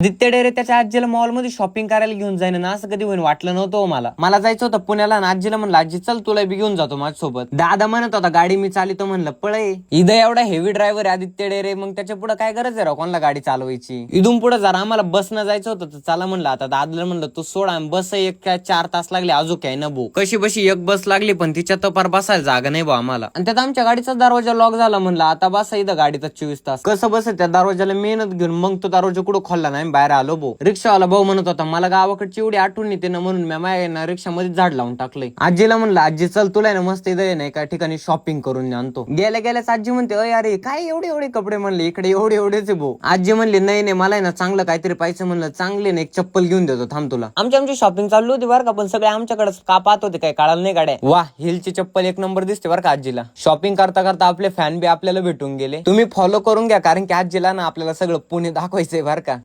आदित्य डेरे त्याच्या आजीला मॉलमध्ये शॉपिंग करायला घेऊन जाईन ना असं कधी होईन वाटलं नव्हतं हो मला. मला जायचं होतं पुण्याला आणि आजीला म्हणलं आजी चल तुला बी घेऊन जातो माझ्यासोबत. दादा म्हणत होता गाडी मी चालितो म्हणलं पळे इथं एवढा हेवी ड्रायव्हर आहे आदित्य डेरे मग त्याच्या पुढे काय गरज आहे राव? कोणाला गाडी चालवायची? इथून पुढे जर आम्हाला बसनं जायचं होतं तर चला म्हणलं आता दादाला म्हणलं तू सोडा बस एक काय चार तास लागले अजून काय ना भाऊ कशी बशी एक बस लागली पण तिच्या तपार पार बसायला जागा नाही भाऊ आम्हाला. आणि त्यात आमच्या गाडीचा दरवाजा लॉक झाला म्हणलं आता बसा इथं गाडीचा चोवीस तास. कसं बस त्या दरवाजाला मेहनत घेऊन मग तो दरवाजा कुठं खोलला नाही? बाहेर आलो भाऊ. रिक्षावाला भाऊ म्हणत होता मला गावाकडची एवढी आठवण येते ना म्हणून मी माझ्या रिक्षामध्ये झाड लावून टाकलंय. आजीला म्हणलं आजी चल तुला ना मस्त इथे ना एका ठिकाणी शॉपिंग करून आणतो. गेल्या गेल्याच आजी म्हणते अय अरे काय एवढे एवढे कपडे? म्हणले इकडे एवढे एवढेच भाऊ. आजी म्हणली नाही नाही मला ना चांगलं काहीतरी पाहिजे म्हणलं चांगले ना एक चप्पल घेऊन देतो थांब तुला. आमची आमची शॉपिंग चालू होती बरं का पण सगळे आमच्याकडे का पाहत होते काय काळाला नाही गाड्या. वा हिलची चप्पल एक नंबर दिसते बरं का आजीला. शॉपिंग करता करता आपले फॅन बी आपल्याला भेटून गेले. तुम्ही फॉलो करून घ्या कारण की आजीला ना आपल्याला सगळं पुणे दाखवायचंय बरं का.